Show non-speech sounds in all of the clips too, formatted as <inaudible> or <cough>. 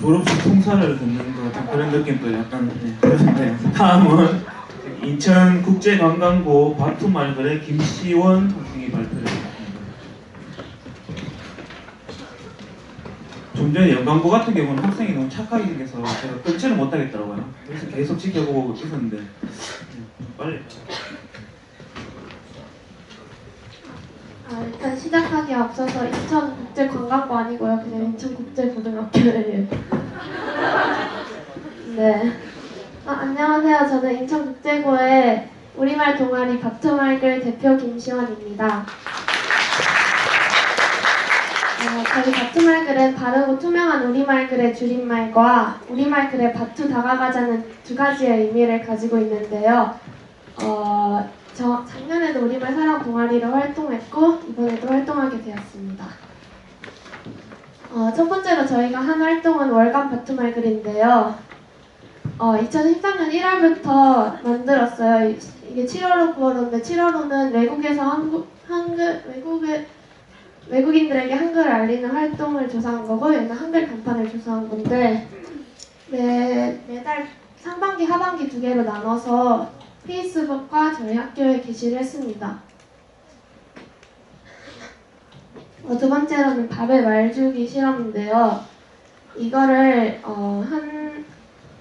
졸업식 통사를 듣는 것 같은 그런 느낌도 약간 네, 그런데 다음은 인천국제관광고 바투말그의 김시원 학생이 발표를. 좀 전에 영광고 같은 경우는 학생이 너무 착하게 생겨서 제가 끊지를 못하겠더라고요. 그래서 계속 지켜보고 있었는데 네, 좀 빨리 아, 일단 시작하기 앞서서 인천국제관광고 아니고요. 그냥 인천국제고등학교예요. <laughs> 네. 아, 안녕하세요. 저는 인천국제고의 우리말 동아리 바투말글 대표 김시원입니다. 어, 저희 바투말 글은 바르고 투명한 우리말 글의 줄임말과 우리말 글의 바투 다가가자는 두 가지의 의미를 가지고 있는데요. 어, 저 작년에도 우리말 사랑 동아리로 활동했고 이번에도 활동하게 되었습니다. 어, 첫 번째로 저희가 한 활동은 월간 바투말 글인데요. 어, 2013년 1월부터 만들었어요. 이- 이게 7월호 9월호인데 7월호는 외국에서 한국 한글 외국에 외국인들에게 한글을 알리는 활동을 조사한 거고 얘는 한글 간판을 조사한 건데 매, 매달 상반기 하반기 두 개로 나눠서 페이스북과 저희 학교에 게시를 했습니다. 어, 두 번째로는 밥의 말주기 실험인데요. 이거를 어, 한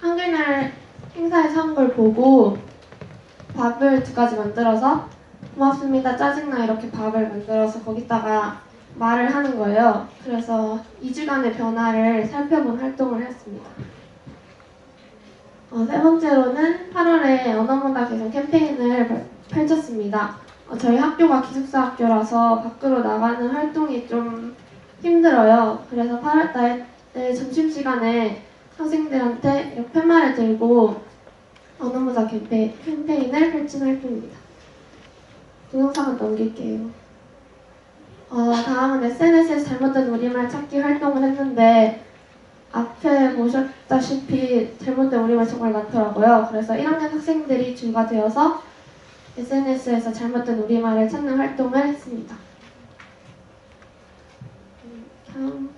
한글날 행사에서 한 걸 보고 밥을 두 가지 만들어서 고맙습니다, 짜증나 이렇게 밥을 만들어서 거기다가 말을 하는 거예요. 그래서 2주간의 변화를 살펴본 활동을 했습니다. 어, 세 번째로는 8월에 언어문화 개선 캠페인을 펼- 펼쳤습니다. 어, 저희 학교가 기숙사 학교라서 밖으로 나가는 활동이 좀 힘들어요. 그래서 8월 달에 점심시간에 학생들한테 이렇게 팻말을 들고 언어문화 캠페, 캠페인을 펼친 활동입니다. 동영상은 넘길게요. 어, 다음은 SNS에서 잘못된 우리말 찾기 활동을 했는데 앞에 보셨다시피 잘못된 우리말 정말 많더라고요. 그래서 1학년 학생들이 주가 되어서 SNS에서 잘못된 우리말을 찾는 활동을 했습니다. 음, 다음.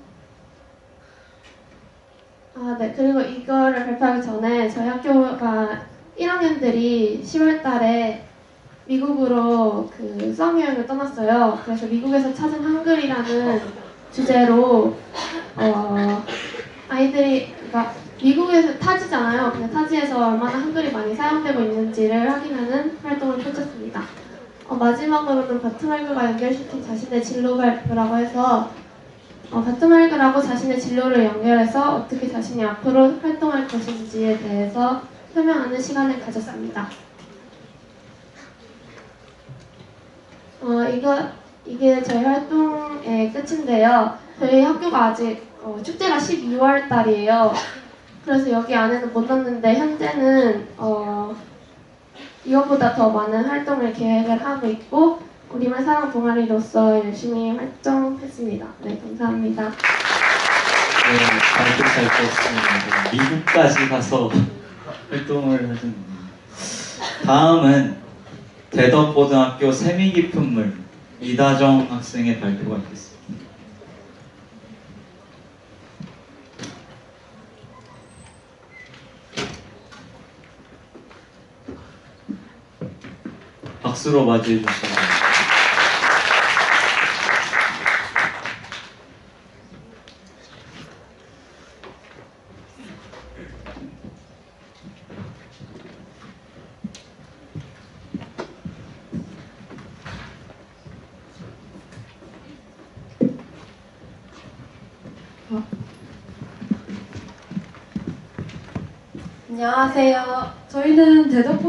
아, 네. 그리고 이거를 발표하기 전에 저희 학교가 1학년들이 10월 달에 미국으로 그 수학여행을 떠났어요. 그래서 미국에서 찾은 한글이라는 주제로 어, 아이들이 그러니까 미국에서 타지잖아요. 근데 타지에서 얼마나 한글이 많이 사용되고 있는지를 확인하는 활동을 펼쳤습니다. 어, 마지막으로는 바트말그가 연결시킨 자신의 진로 발표라고 해서 어, 바트말그라고 자신의 진로를 연결해서 어떻게 자신이 앞으로 활동할 것인지에 대해서 설명하는 시간을 가졌습니다. 어, 이거, 이게 저희 활동의 끝인데요. 저희 학교가 아직 어, 축제가 12월 달이에요. 그래서 여기 안에는 못 넣었는데 현재는 어, 이것보다 더 많은 활동을 계획을 하고 있고 우리말 사랑 동아리로서 열심히 활동했습니다. 네, 감사합니다. 네, 발표 잘 들었습니다. 네, 미국까지 가서 활동을 하셨네요. 다음은 대덕고등학교 세미 깊은 물 이다정 학생의 발표가 있겠습니다. 박수로 맞이해 주시기 바랍니다. 안녕하세요. 저희는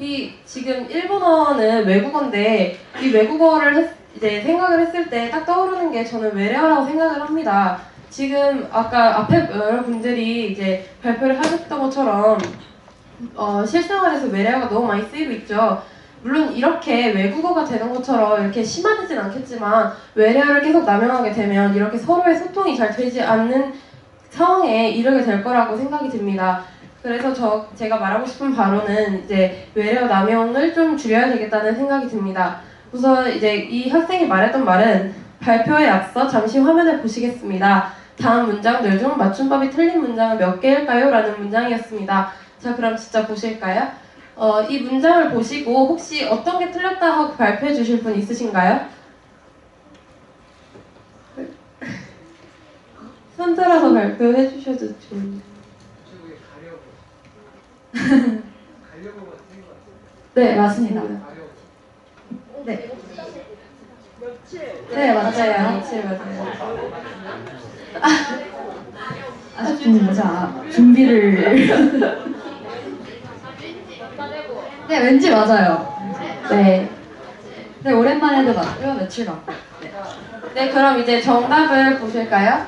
이 지금 일본어는 외국어인데 이 외국어를 했- 이제 생각을 했을 때 딱 떠오르는 게 저는 외래어라고 생각을 합니다. 지금 아까 앞에 여러분들이 이제 발표를 하셨던 것처럼 어, 실생활에서 외래어가 너무 많이 쓰이고 있죠. 물론 이렇게 외국어가 되는 것처럼 이렇게 심하진 않겠지만 외래어를 계속 남용하게 되면 이렇게 서로의 소통이 잘 되지 않는 상황에 이르게 될 거라고 생각이 듭니다. 그래서 저 제가 말하고 싶은 바로는 이제 외래어 남용을 좀 줄여야 되겠다는 생각이 듭니다. 우선 이제 이 학생이 말했던 말은 발표에 앞서 잠시 화면을 보시겠습니다. 다음 문장들 중 맞춤법이 틀린 문장은 몇 개일까요? 라는 문장이었습니다. 자, 그럼 진짜 보실까요? 어, 이 문장을 보시고 혹시 어떤 게 틀렸다 하고 발표해 주실 분 있으신가요? 손 들어서 발표해 주셔도 좋은데. <laughs> 네, 맞습니다. 네. 네, 맞아요. 며칠 맞아요. 아쉽습니다. 자, 준비를. <laughs> 네, 왠지 맞아요. 네. 네, 오랜만에도 맞고요. 며칠 맞고. 네. 네, 그럼 이제 정답을 보실까요?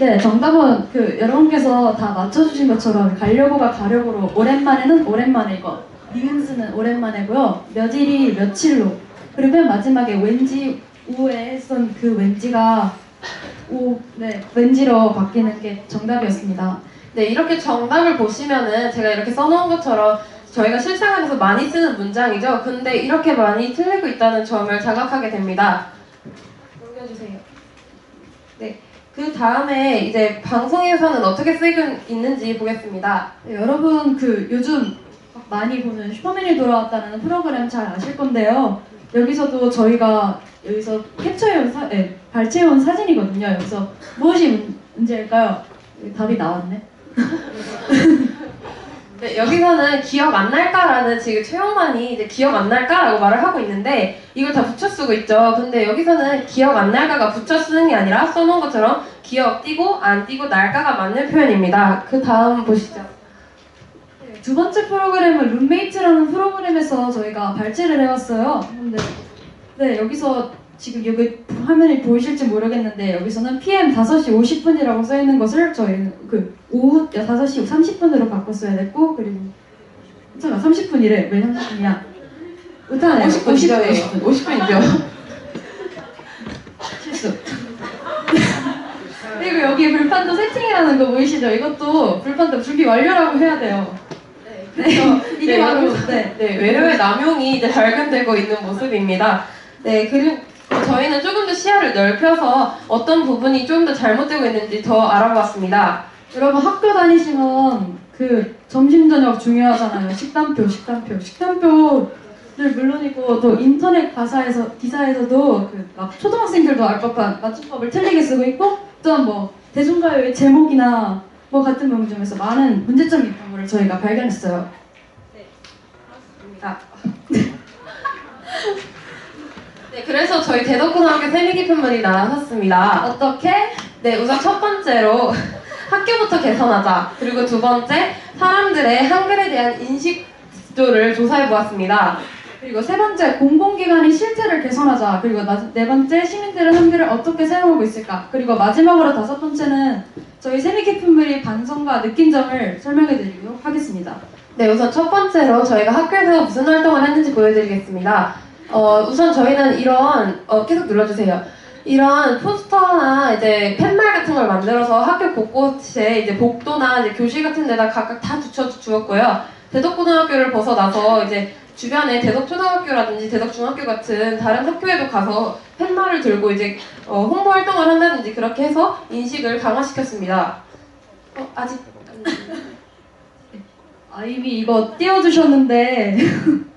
네, 정답은 그 여러분께서 다 맞춰주신 것처럼 가려고가 가려고로 오랜만에는 오랜만이고 니은스는 오랜만이고요. 며칠이 며칠로 그리고 맨 마지막에 왠지 우에 했던 그 왠지가 우, 네, 왠지로 바뀌는 게 정답이었습니다. 네, 이렇게 정답을 보시면은 제가 이렇게 써놓은 것처럼 저희가 실생활에서 많이 쓰는 문장이죠. 근데 이렇게 많이 틀리고 있다는 점을 자각하게 됩니다. 넘겨주세요. 네. 그 다음에 이제 방송에서는 어떻게 쓰이고 있는지 보겠습니다. 네, 여러분 그 요즘 막 많이 보는 슈퍼맨이 돌아왔다는 프로그램 잘 아실 건데요. 여기서도 저희가 여기서 캡처해온 사, 네, 발췌해온 사진이거든요. 여기서 무엇이 문- 문제일까요? 답이 나왔네. <laughs> 네, 여기서는 기억 안 날까라는 지금 최영만이 이제 기억 안 날까라고 말을 하고 있는데 이걸 다 붙여 쓰고 있죠. 근데 여기서는 기억 안 날까가 붙여 쓰는 게 아니라 써놓은 것처럼 기억 띄고 안 띄고 날까가 맞는 표현입니다. 그 다음 보시죠. 네, 두 번째 프로그램은 룸메이트라는 프로그램에서 저희가 발췌를 해왔어요. 근데 네 여기서 지금 여기 화면이 보이실지 모르겠는데 여기서는 PM 5시 50분이라고 써 있는 것을 저희는 그 오후 5시 30분으로 바꿨어야 됐고 그리고 잠깐 30분이래 왜 30분이야? 못하네 50분이죠. 50분이죠. 실수. <laughs> 그리고 여기 불판도 세팅이라는 거 보이시죠? 이것도 불판도 준비 완료라고 해야 돼요. 네, 이게 네, 바로 네. 네, 외래어의 남용이 이제 발견되고 있는 모습입니다. 네, 그리고 저희는 조금 더 시야를 넓혀서 어떤 부분이 좀더 잘못되고 있는지 더 알아보았습니다. 여러분 학교 다니시면 그 점심 저녁 중요하잖아요. 식단표, 식단표, 식단표를 물론이고 또 인터넷 가사에서 기사에서도 그 막 초등학생들도 알 법한 맞춤법을 틀리게 쓰고 있고 또한 뭐 대중가요의 제목이나 뭐 같은 부분 중에서 많은 문제점이 있다는 걸 저희가 발견했어요. 아. <laughs> 네, 그래서 저희 대덕고등학교 세미깊은 문이 나섰습니다. 어떻게? 네, 우선 첫 번째로 <laughs> 학교부터 개선하자. 그리고 두 번째, 사람들의 한글에 대한 인식도를 조사해 보았습니다. 그리고 세 번째 공공기관이 실태를 개선하자. 그리고 나- 네 번째 시민들은 한글을 어떻게 사용하고 있을까. 그리고 마지막으로 다섯 번째는 저희 세미 깊은 물이 반성과 느낀 점을 설명해드리도록 하겠습니다. 네, 우선 첫 번째로 저희가 학교에서 무슨 활동을 했는지 보여드리겠습니다. 어, 우선 저희는 이런, 어, 계속 눌러주세요. 이런 포스터나 이제 팻말 같은 걸 만들어서 학교 곳곳에 이제 복도나 이제 교실 같은 데다 각각 다 붙여 주었고요. 대덕고등학교를 벗어나서 이제 주변에 대덕초등학교라든지 대덕중학교 같은 다른 학교에도 가서 팻말을 들고 이제 어, 홍보 활동을 한다든지 그렇게 해서 인식을 강화시켰습니다. 어, 아직 안 아, 이미 이거 띄워주셨는데, <laughs>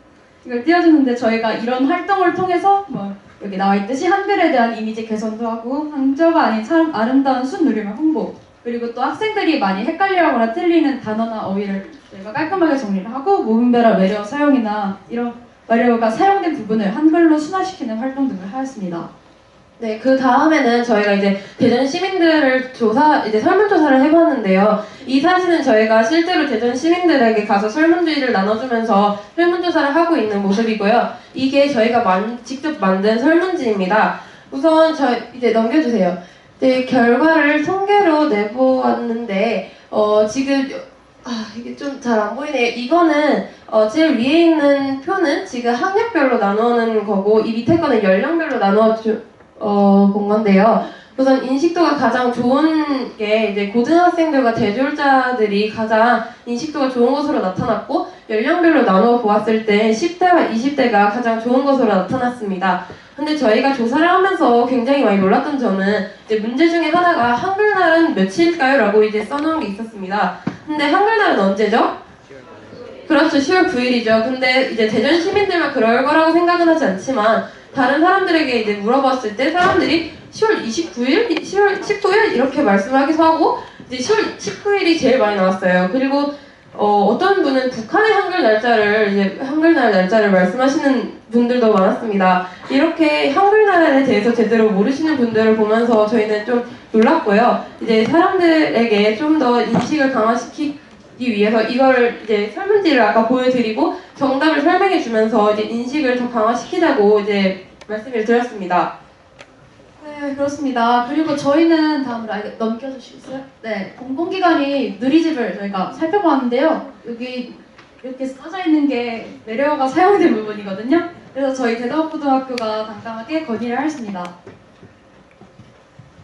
이걸 띄워주는데 저희가 이런 활동을 통해서 뭐 여기 나와 있듯이 한글에 대한 이미지 개선도 하고 한자가 아닌 참 아름다운 순누림을 홍보 그리고 또 학생들이 많이 헷갈려하거나 틀리는 단어나 어휘를 저희가 깔끔하게 정리를 하고 모분별화 외래어 사용이나 이런 외래어가 사용된 부분을 한글로 순화시키는 활동 등을 하였습니다. 네, 그 다음에는 저희가 이제 대전 시민들을 조사, 이제 설문조사를 해봤는데요. 이 사진은 저희가 실제로 대전 시민들에게 가서 설문지를 나눠주면서 설문조사를 하고 있는 모습이고요. 이게 저희가 만- 직접 만든 설문지입니다. 우선 저 이제 넘겨주세요. 네, 결과를 통계로 내보았는데 어, 지금 아, 이게 좀 잘 안 보이네요. 이거는 어, 제일 위에 있는 표는 지금 학력별로 나누는 거고 이 밑에 거는 연령별로 나누어 주, 어, 본 건데요. 우선 인식도가 가장 좋은 게 이제 고등학생들과 대졸자들이 가장 인식도가 좋은 것으로 나타났고 연령별로 나누어 보았을 때 10대와 20대가 가장 좋은 것으로 나타났습니다. 근데 저희가 조사를 하면서 굉장히 많이 놀랐던 점은 이제 문제 중에 하나가 한글날은 며칠일까요? 라고 이제 써놓은 게 있었습니다. 근데 한글날은 언제죠? 그렇죠. 10월 9일이죠. 근데 이제 대전 시민들만 그럴 거라고 생각은 하지 않지만 다른 사람들에게 이제 물어봤을 때 사람들이 10월 29일, 10월 19일 이렇게 말씀을 하기도 하고 이제 10월 19일이 제일 많이 나왔어요. 그리고 어, 떤 분은 북한의 한글 날짜를 이제 한글날 날짜를 말씀하시는 분들도 많았습니다. 이렇게 한글날에 대해서 제대로 모르시는 분들을 보면서 저희는 좀 놀랐고요. 이제 사람들에게 좀 더 인식을 강화시키기 위해서 이걸 이제 설문지를 아까 보여드리고 정답을 설명해 주면서 이제 인식을 더 강화시키자고 이제 말씀을 드렸습니다. 네, 그렇습니다. 그리고 저희는 다음으로 아, 넘겨주시겠어요? 네, 공공기관이 누리집을 저희가 살펴보았는데요. 여기 이렇게 써져 있는 게 매력어가 사용된 부분이거든요. 그래서 저희 대덕고등학교가 당당하게 건의를 했습니다.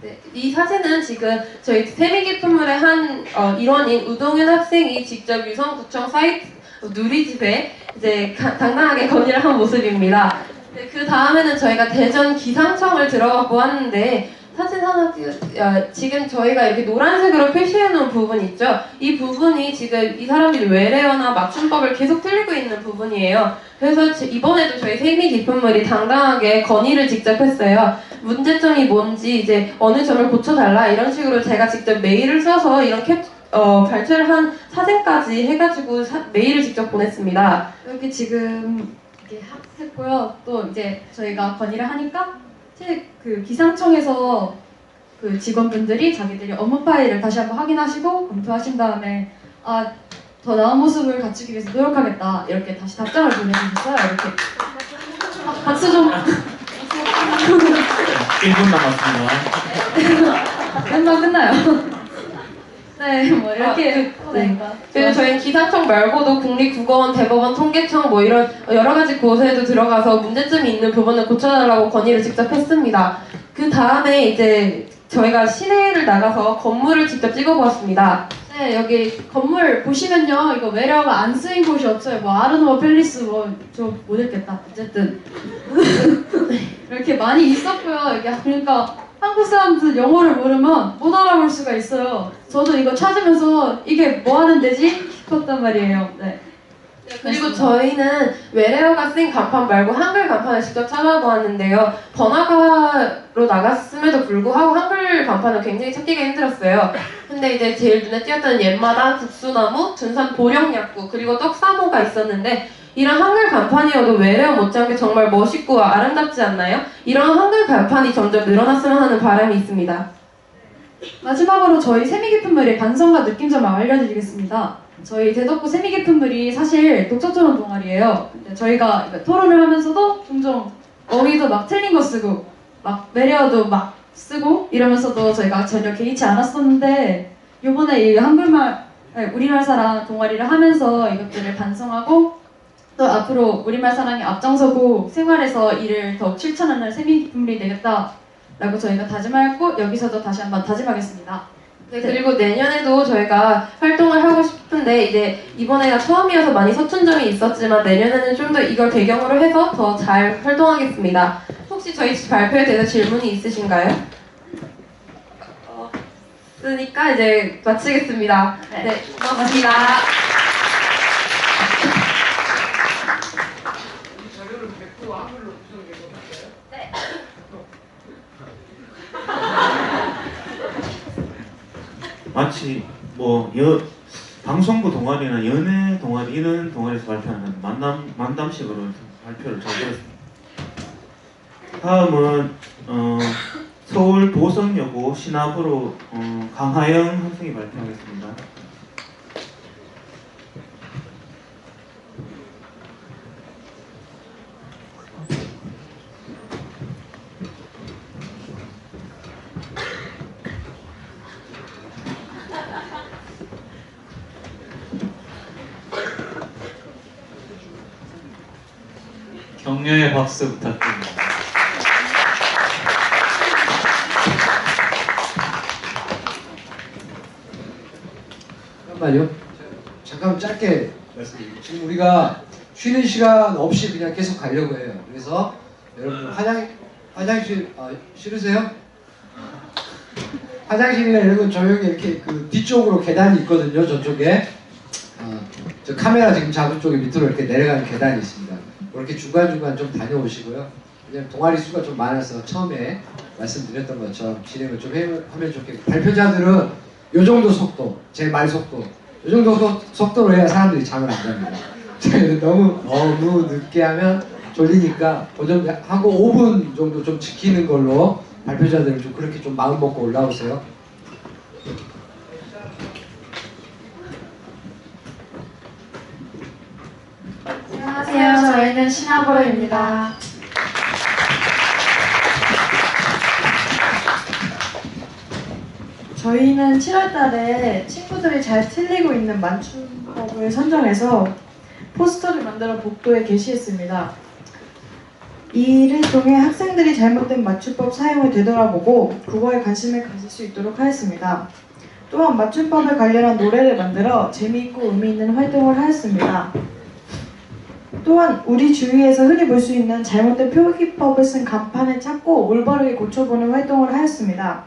네, 이 사진은 지금 저희 세미기품물의 한 어, 일원인 우동현 학생이 직접 유성구청 사이트 누리집에 이제 가- 당당하게 건의를 한 모습입니다. 네, 그 다음에는 저희가 대전 기상청을 들어가 보았는데 사진 하나 띄워, 야, 지금 저희가 이렇게 노란색으로 표시해 놓은 부분 있죠? 이 부분이 지금 이 사람들이 외래어나 맞춤법을 계속 틀리고 있는 부분이에요. 그래서 지- 이번에도 저희 세미 기품물이 당당하게 건의를 직접 했어요. 문제점이 뭔지 이제 어느 점을 고쳐달라 이런 식으로 제가 직접 메일을 써서 이런 캡 어, 발췌를 한 사진까지 해가지고 사- 메일을 직접 보냈습니다. 이렇게 지금 이렇게 했고요. 또 이제 저희가 건의를 하니까 제- 그 기상청에서 그 직원분들이 자기들이 업무 파일을 다시 한번 확인하시고 검토하신 다음에 아 더 나은 모습을 갖추기 위해서 노력하겠다 이렇게 다시 답장을 보내주셨어요. 이렇게 아, 박수 좀 1분 남았습니다. <laughs> <laughs> 금방 끝나요. 네, 뭐 이렇게 아, 네. 네. 그리고 저희는 기상청 말고도 국립국어원, 대법원, 통계청 뭐 이런 여러 가지 곳에도 들어가서 문제점이 있는 부분을 고쳐달라고 건의를 직접 했습니다. 그 다음에 이제 저희가 시내를 나가서 건물을 직접 찍어보았습니다. 네, 여기 건물 보시면요. 이거 외래어가 안 쓰인 곳이 없어요. 뭐 아르노 팰리스 뭐저못 읽겠다. 어쨌든 <laughs> 이렇게 많이 있었고요. 이게 그러니까 한국 사람들 영어를 모르면 못 알아볼 수가 있어요. 저도 이거 찾으면서 이게 뭐 하는 데지 싶었단 말이에요. 네. 그리고 저희는 외래어가 쓰인 간판 말고 한글 간판을 직접 찾아보았는데요. 번화가로 나갔음에도 불구하고 한글 간판을 굉장히 찾기가 힘들었어요. 근데 이제 제일 눈에 띄었던 옛마당, 국수나무, 둔산 보령약구, 그리고 떡사모가 있었는데 이런 한글 간판이어도 외래어 못지않게 정말 멋있고 아름답지 않나요? 이런 한글 간판이 점점 늘어났으면 하는 바람이 있습니다. 마지막으로 저희 세미기품물의 반성과 느낌점을 알려드리겠습니다. 저희 대덕구 세미기품물이 사실 독서토론 동아리예요. 저희가 토론을 하면서도 종종 어휘도 막 틀린 거 쓰고 막 외래어도 막 쓰고 이러면서도 저희가 전혀 개의치 않았었는데 이번에 이 한글말 아니, 우리말 사랑 동아리를 하면서 이것들을 반성하고 또 앞으로 우리말 사랑에 앞장서고 생활에서 이를 더욱 실천하는 세미기품물이 되겠다라고 저희가 다짐하였고 여기서도 다시 한번 다짐하겠습니다. 네, 그리고 내년에도 저희가 활동을 하고 싶은데 이제 이번에가 처음이어서 많이 서툰 점이 있었지만 내년에는 좀 더 이걸 배경으로 해서 더 잘 활동하겠습니다. 혹시 저희 발표에 대해서 질문이 있으신가요? 어, 그러니까 이제 마치겠습니다. 네. 네, 고맙습니다. 마치 뭐 여, 방송부 동아리나 연애 동아리 이런 동아리에서 발표하는 만담 만담식으로 발표를 잘 들었습니다. 다음은 어, 서울 보성여고 신압으로 어, 강하영 학생이 발표하겠습니다. 격려의 박수 부탁드립니다. 잠깐만요. 잠깐 짧게 말씀드릴게요. 지금 우리가 쉬는 시간 없이 그냥 계속 가려고 해요. 그래서 여러분 화장 화장실 아, 싫으세요? 화장실이나 이런 건 조용히 이렇게 그 뒤쪽으로 계단이 있거든요. 저쪽에 아, 저 카메라 지금 잡은 쪽에 밑으로 이렇게 내려가는 계단이 있습니다. 이렇게 중간 중간 좀 다녀오시고요. 왜냐면 동아리 수가 좀 많아서 처음에 말씀드렸던 것처럼 진행을 좀 해, 하면 좋겠고 발표자들은 요 정도 속도, 제 말 속도, 요 정도 속, 속도로 해야 사람들이 잠을 안 잡니다. <laughs> 너무 너무 늦게 하면 졸리니까 그 정도 하고 5분 정도 좀 지키는 걸로 발표자들은 좀 그렇게 좀 마음 먹고 올라오세요. 안녕하세요. 저희는 시나보로입니다. 저희는 7월달에 친구들이 잘 틀리고 있는 맞춤법을 선정해서 포스터를 만들어 복도에 게시했습니다. 이를 통해 학생들이 잘못된 맞춤법 사용을 되돌아보고 국어에 관심을 가질 수 있도록 하였습니다. 또한 맞춤법에 관련한 노래를 만들어 재미있고 의미 있는 활동을 하였습니다. 또한 우리 주위에서 흔히 볼 수 있는 잘못된 표기법을 쓴 간판을 찾고 올바르게 고쳐보는 활동을 하였습니다.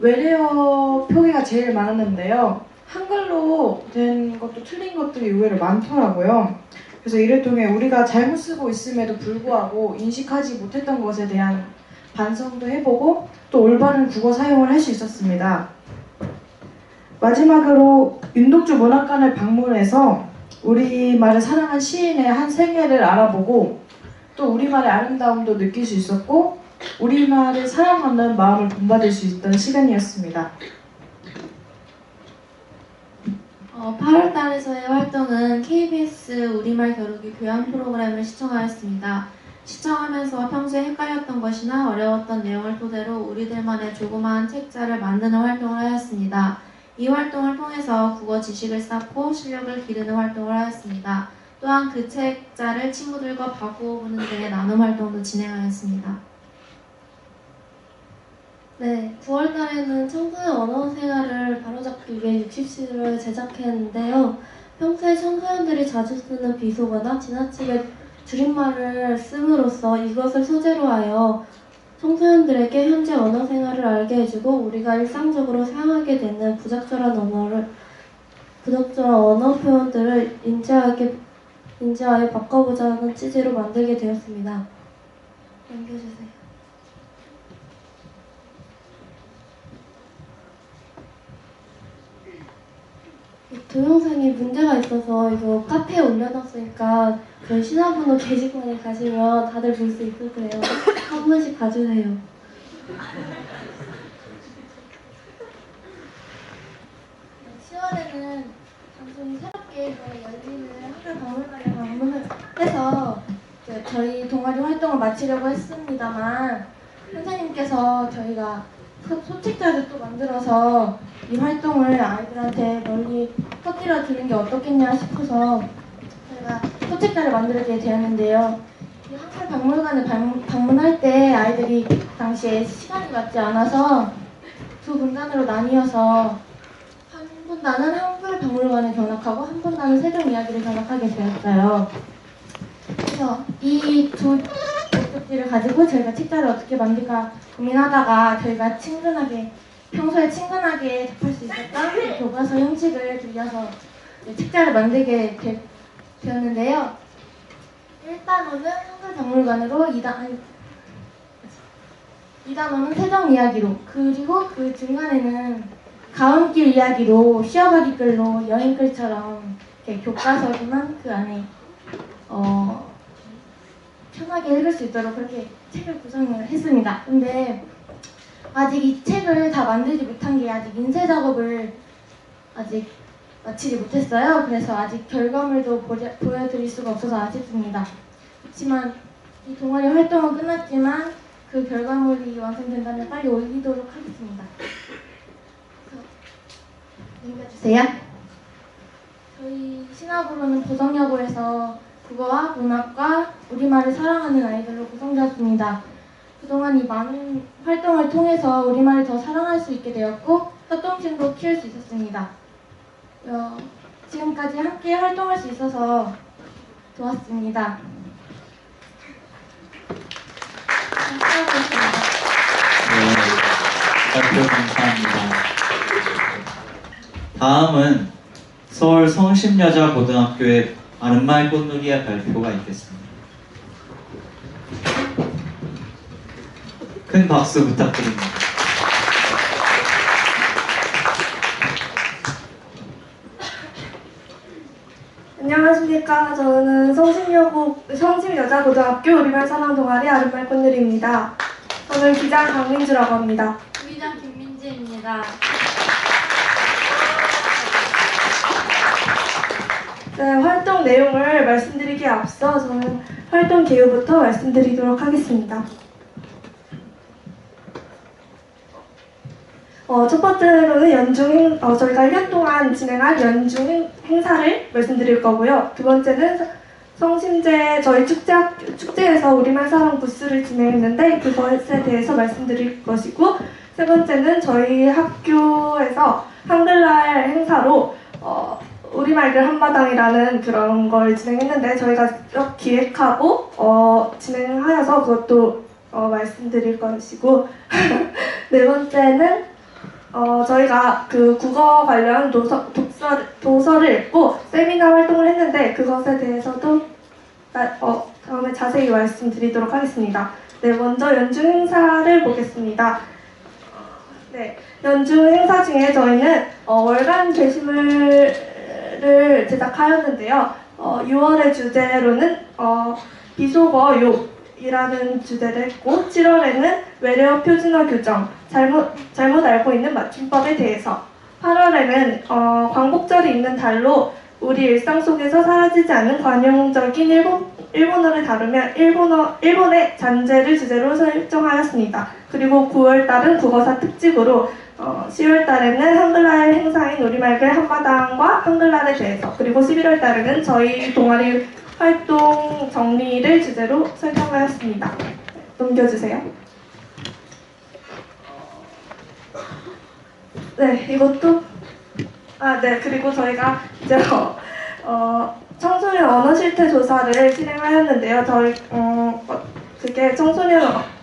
외래어 표기가 제일 많았는데요. 한글로 된 것도 틀린 것들이 의외로 많더라고요. 그래서 이를 통해 우리가 잘못 쓰고 있음에도 불구하고 인식하지 못했던 것에 대한 반성도 해보고 또 올바른 국어 사용을 할 수 있었습니다. 마지막으로 윤독주 문학관을 방문해서 우리말을 사랑한 시인의 한 생애를 알아보고 또 우리말의 아름다움도 느낄 수 있었고 우리말을 사랑하는 마음을 본받을 수 있던 시간이었습니다. 어, 8월 달에서의 활동은 KBS 우리말 겨루기 교양 프로그램을 시청하였습니다. 시청하면서 평소에 헷갈렸던 것이나 어려웠던 내용을 토대로 우리들만의 조그마한 책자를 만드는 활동을 하였습니다. 이 활동을 통해서 국어 지식을 쌓고 실력을 기르는 활동을 하였습니다. 또한 그 책자를 친구들과 바꾸어 보는 등의 나눔 활동도 진행하였습니다. 네, 9월 달에는 청소년 언어 생활을 바로잡기 위해 60시를 제작했는데요. 평소에 청소년들이 자주 쓰는 비속어나 지나치게 줄임말을 씀으로써 이것을 소재로 하여 청소년들에게 현재 언어 생활을 알게 해주고 우리가 일상적으로 사용하게 되는 부적절한 언어를 부적절한 언어 표현들을 인지하게 인지하여 바꿔보자는 취지로 만들게 되었습니다. 넘겨주세요. 이 동영상이 문제가 있어서 이거 카페에 올려놨으니까 저희 신화번호 게시판에 가시면 다들 볼 수 있으세요. 한 번씩 봐주세요. 네, 10월에는 단순히 새롭게 이번에 열리는 한글 박물관에 방문을 해서 저희 동아리 활동을 마치려고 했습니다만 선생님께서 저희가 소- 소책자를 또 만들어서 이 활동을 아이들한테 널리 퍼뜨려 주는 게 어떻겠냐 싶어서 저희가 소책자를 만들게 되었는데요. 이 한글 박물관을 방, 방문할 때 아이들이 당시에 시간이 맞지 않아서 두 분단으로 나뉘어서 한 분단은 한글 박물관을 견학하고 한 분단은 세종 이야기를 견학하게 되었어요. 그래서 이두 목적지를 가지고 저희가 책자를 어떻게 만들까 고민하다가 저희가 친근하게 평소에 친근하게 접할 수 있었던 이 교과서 형식을 빌려서 책자를 만들게 되, 되었는데요. 1단원은 한글 박물관으로 2단, 아니, 2단원은 세종 이야기로 그리고 그 중간에는 가은길 이야기로 쉬어가기 글로 여행글처럼 이렇게 교과서지만 그 안에 어, 편하게 읽을 수 있도록 그렇게 책을 구성을 했습니다. 근데 아직 이 책을 다 만들지 못한 게 아직 인쇄 작업을 아직 마치지 못했어요. 그래서 아직 결과물도 보여, 보여드릴 수가 없어서 아쉽습니다. 그렇지만 이 동아리 활동은 끝났지만 그 결과물이 완성된다면 빨리 올리도록 하겠습니다. 읽어주세요. 저희 신학으로는 보성여고에서 국어와 문학과 우리말을 사랑하는 아이들로 구성되었습니다. 그동안 이 많은 활동을 통해서 우리말을 더 사랑할 수 있게 되었고 협동심도 키울 수 있었습니다. 어, 지금까지 함께 활동할 수 있어서 좋았습니다. 네, 감사합니다. 다음은 서울 성심여자고등학교의 아름말 꽃놀이의 발표가 있겠습니다. 큰 박수 부탁드립니다. 안녕하십니까. 저는 성심여고, 성심여자고등학교 우리말 사랑 동아리 아름말 꽃누리입니다. 저는 기장 강민주라고 합니다. 부기장 김민지입니다. 네, 활동 내용을 말씀드리기에 앞서 저는 활동 개요부터 말씀드리도록 하겠습니다. 어, 첫 번째로는 연중 행, 어, 저희가 1년 동안 진행한 연중 행, 행사를 말씀드릴 거고요. 두 번째는 서- 성심제 저희 축제 축제에서 우리말 사랑 부스를 진행했는데 그것에 대해서 말씀드릴 것이고 세 번째는 저희 학교에서 한글날 행사로 어, 우리말들 한마당이라는 그런 걸 진행했는데 저희가 직접 기획하고 어, 진행하여서 그것도 어, 말씀드릴 것이고 <laughs> 네 번째는 어, 저희가 그 국어 관련 도서, 독서, 도서를 읽고 세미나 활동을 했는데 그것에 대해서도 나- 어, 다음에 자세히 말씀드리도록 하겠습니다. 네, 먼저 연중 행사를 보겠습니다. 네, 연중 행사 중에 저희는 어, 월간 게시물 을 제작하였는데요. 어, 6월의 주제로는 어, 비속어 욕이라는 주제를 했고 7월에는 외래어 표준어 교정, 잘못, 잘못 알고 있는 맞춤법에 대해서 8월에는 어, 광복절이 있는 달로 우리 일상 속에서 사라지지 않는 관용적인 일본, 일본어를 다루며 일본어, 일본의 잔재를 주제로 설정하였습니다. 그리고 9월달은 국어사 특집으로 어, 10월 달에는 한글날 행사인 우리말들 한마당과 한글날에 대해서 그리고 11월 달에는 저희 동아리 활동 정리를 주제로 설정하였습니다. 넘겨주세요. 네, 이것도 아, 네, 그리고 저희가 이제 어, 어, 청소년 언어 실태 조사를 진행하였는데요. 저희 어, 어, 그게 청소년 어-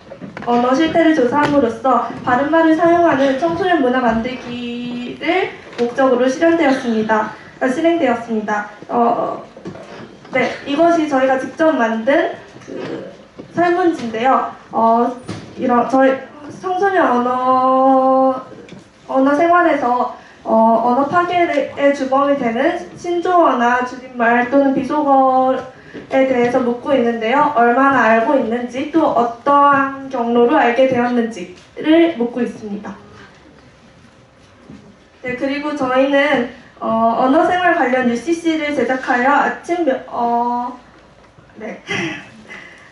언어 실태를 조사함으로써 바른말을 사용하는 청소년 문화 만들기를 목적으로 실현되었습니다. 아, 실행되었습니다. 어, 네, 이것이 저희가 직접 만든 그 설문지인데요. 어, 이런 저희 청소년 언어 언어 생활에서 어, 언어 파괴의 주범이 되는 신조어나 줄임말 또는 비속어 에 대해서 묻고 있는데요. 얼마나 알고 있는지 또 어떠한 경로로 알게 되었는지를 묻고 있습니다. 네, 그리고 저희는 어, 언어생활 관련 UCC를 제작하여 아침 명- 어, 네.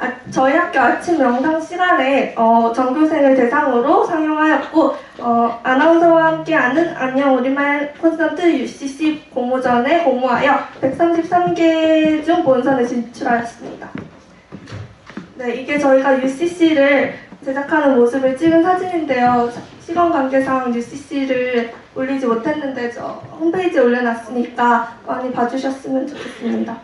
아, 저희 학교 아침 명상 시간에 어, 전교생을 대상으로 상영하였고 어, 아나운서와 함께 하는 안녕 우리말 콘서트 UCC 공모전에 공모하여 133개 중 본선에 진출하였습니다. 네, 이게 저희가 UCC를 제작하는 모습을 찍은 사진인데요. 사- 시간 관계상 UCC를 올리지 못했는데 저 홈페이지에 올려놨으니까 많이 봐주셨으면 좋겠습니다.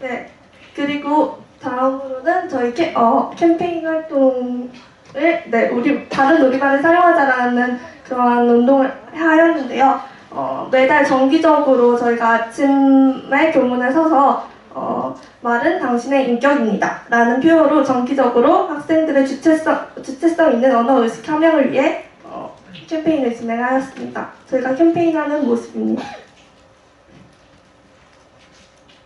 네, 그리고 다음으로는 저희 캠, 어, 캠페인 활동을 네 우리 다른 우리말을 사용하자라는 그러한 운동을 하였는데요. 어, 매달 정기적으로 저희가 아침에 교문에 서서 어, 말은 당신의 인격입니다. 라는 표어로 정기적으로 학생들의 주체성, 주체성 있는 언어 의식 함양을 위해 어, 캠페인을 진행하였습니다. 저희가 캠페인하는 모습입니다.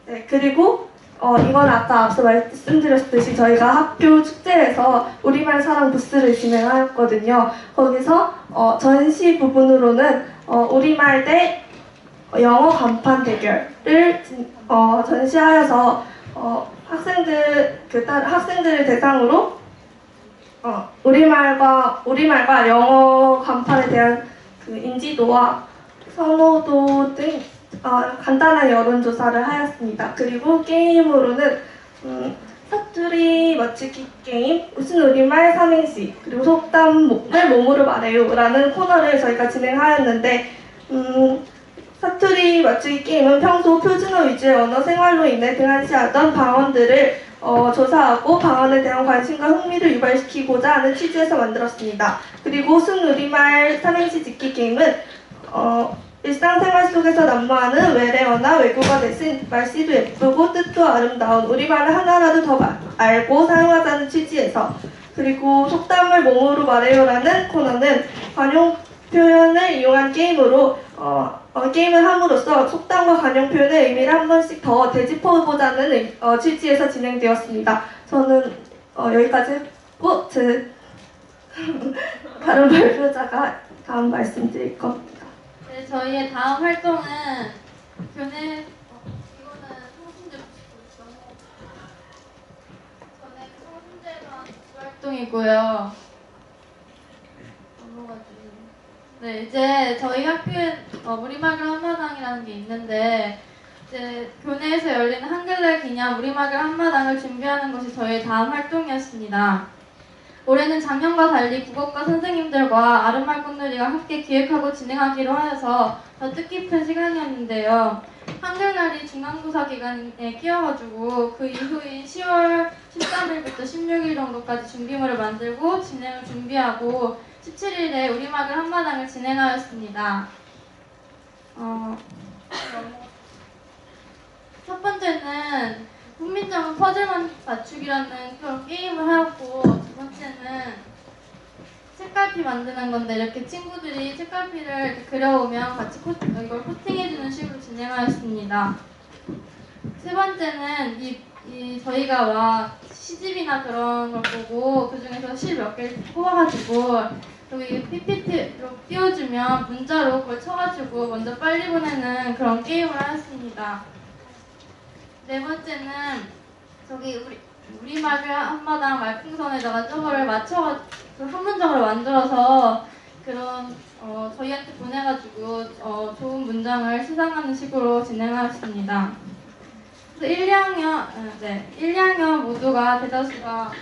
네, 그리고 어, 이건 아까 앞서 말씀드렸듯이 저희가 학교 축제에서 우리말 사랑 부스를 진행하였거든요. 거기서 어, 전시 부분으로는 어, 우리말 대 영어 간판 대결을 진- 어, 전시하여서 어, 학생들 그 따- 학생들을 대상으로 어, 우리말과 우리말과 영어 간판에 대한 그 인지도와 선호도 등 어, 어, 간단한 여론조사를 하였습니다. 그리고 게임으로는 음, 사투리 맞추기 게임, 우리말 삼행시, 그리고 속담을 몸으로 말해요 라는 코너를 저희가 진행하였는데 음, 사투리 맞추기 게임은 평소 표준어 위주의 언어 생활로 인해 등한시하던 방언들을 어, 조사하고 방언에 대한 관심과 흥미를 유발시키고자 하는 취지에서 만들었습니다. 그리고 순우리말 삼행시 짓기 게임은 어, 일상생활 속에서 난무하는 외래어나 외국어 대신 말씨도 예쁘고 뜻도 아름다운 우리말을 하나라도 더 마- 알고 사용하자는 취지에서 그리고 속담을 몸으로 말해요라는 코너는 관용 표현을 이용한 게임으로 어, 어, 게임을 함으로써 속담과 관용 표현의 의미를 한 번씩 더 되짚어보자는 의- 어, 취지에서 진행되었습니다. 저는 어, 여기까지 했고 제 <laughs> 다른 발표자가 다음 말씀드릴 겁니다. 네, 저희의 다음 활동은 교내 어, 이거는 넘어 전에 성신제가 활동이고요. 넘어가지. 네, 이제 저희 학교에 어, 우리마을 한마당이라는 게 있는데 이제 교내에서 열리는 한글날 기념 우리마을 한마당을 준비하는 것이 저희 다음 활동이었습니다. 올해는 작년과 달리 국어과 선생님들과 아름말 꽃놀이가 함께 기획하고 진행하기로 하여서 더 뜻깊은 시간이었는데요. 한글날이 중간고사 기간에 끼어가지고 그 이후인 10월 13일부터 16일 정도까지 준비물을 만들고 진행을 준비하고 17일에 우리마을 한마당을 진행하였습니다. 어, 첫 번째는 국민적인 퍼즐 맞추기라는 그런 게임을 하였고 두 번째는 책갈피 만드는 건데 이렇게 친구들이 책갈피를 그려오면 같이 코, 어, 이걸 코팅해주는 식으로 진행하였습니다. 세 번째는 이, 이 저희가 막 시집이나 그런 걸 보고 그 중에서 시 몇 개를 뽑아가지고 여기 PPT로 띄워주면 문자로 그걸 쳐가지고 먼저 빨리 보내는 그런 게임을 하였습니다. 네 번째는 저기 우리 우리 말을 한마당 말풍선에다가 저거를 맞춰 한 문장으로 만들어서 그런 어, 저희한테 보내가지고 어, 좋은 문장을 수상하는 식으로 진행하였습니다. 그래서 1, 2학년 네, 1, 2학년 모두가 대다수가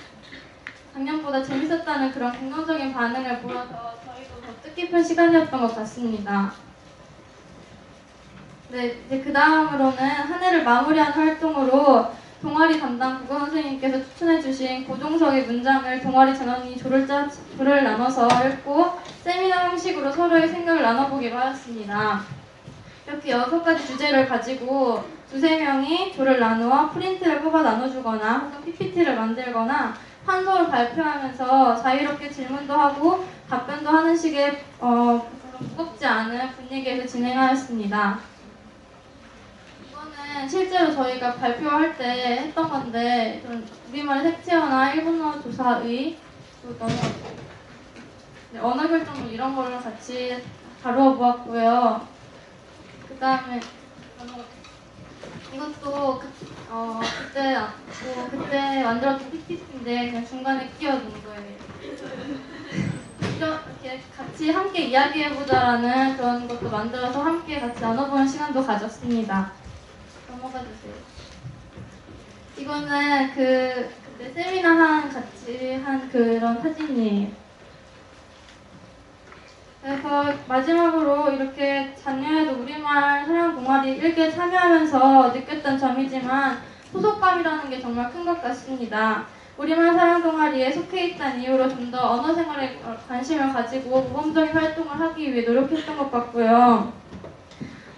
작년보다 재밌었다는 그런 긍정적인 반응을 보여서 저희도 더 뜻깊은 시간이었던 것 같습니다. 네, 이제 그 다음으로는 한 해를 마무리한 활동으로 동아리 담당 국어 선생님께서 추천해주신 고종석의 문장을 동아리 전원이 조를 짜 조를 나눠서 읽고 세미나 형식으로 서로의 생각을 나눠보기로 하였습니다. 이렇게 여섯 가지 주제를 가지고 두세 명이 조를 나누어 프린트를 뽑아 나눠주거나 혹은 PPT를 만들거나 판서를 발표하면서 자유롭게 질문도 하고 답변도 하는 식의 어, 무겁지 않은 분위기에서 진행하였습니다. 실제로 저희가 발표할 때 했던 건데 좀 우리말 색채어나 일본어 조사의 네, 언어 결정문 이런 거를 같이 다루어 보았고요. 그 다음에 이것도 그, 어, 그때 뭐 그때 만들었던 PPT인데 그냥 중간에 끼워둔 거예요. 이렇게 같이 함께 이야기해보자라는 그런 것도 만들어서 함께 같이 나눠보는 시간도 가졌습니다. 넘어가 주세요. 이거는 그 그때 세미나 한 같이 한 그런 사진이에요. 그래서 마지막으로 이렇게 작년에도 우리말 사랑 동아리 일기에 참여하면서 느꼈던 점이지만 소속감이라는 게 정말 큰 것 같습니다. 우리말 사랑 동아리에 속해 있다는 이유로 좀 더 언어 생활에 관심을 가지고 모범적인 활동을 하기 위해 노력했던 것 같고요.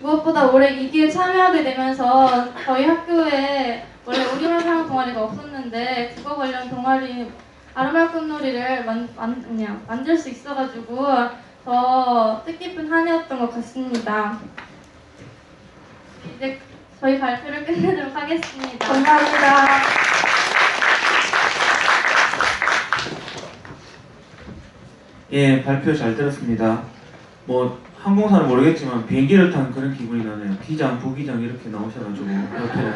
무엇보다 올해 이기에 참여하게 되면서 저희 학교에 원래 우리말 사랑 동아리가 없었는데 국어 관련 동아리 아르말 꽃놀이를 만, 만, 그냥 만들 수 있어가지고 더 뜻깊은 한 해였던 것 같습니다. 이제 저희 발표를 끝내도록 하겠습니다. 감사합니다. 예, 발표 잘 들었습니다. 뭐 항공사는 모르겠지만 비행기를 탄 그런 기분이 나네요. 기장, 부기장 이렇게 나오셔가지고 옆에